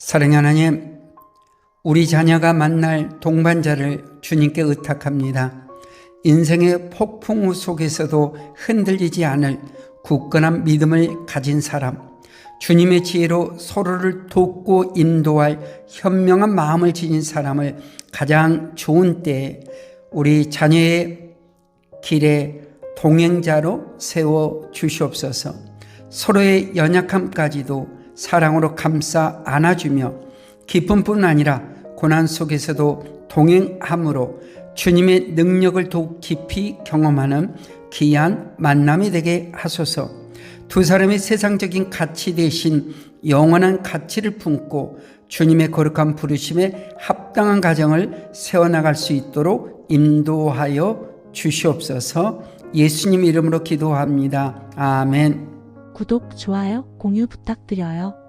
사랑하는 하나님, 우리 자녀가 만날 동반자를 주님께 의탁합니다. 인생의 폭풍우 속에서도 흔들리지 않을 굳건한 믿음을 가진 사람, 주님의 지혜로 서로를 돕고 인도할 현명한 마음을 지닌 사람을 가장 좋은 때에 우리 자녀의 길에 동행자로 세워 주시옵소서. 서로의 연약함까지도 사랑으로 감싸 안아주며 기쁨뿐 아니라 고난 속에서도 동행함으로 주님의 능력을 더욱 깊이 경험하는 귀한 만남이 되게 하소서. 두 사람의 세상적인 가치 대신 영원한 가치를 품고 주님의 거룩한 부르심에 합당한 가정을 세워나갈 수 있도록 인도하여 주시옵소서 예수님 이름으로 기도합니다. 아멘. 구독, 좋아요, 공유 부탁드려요.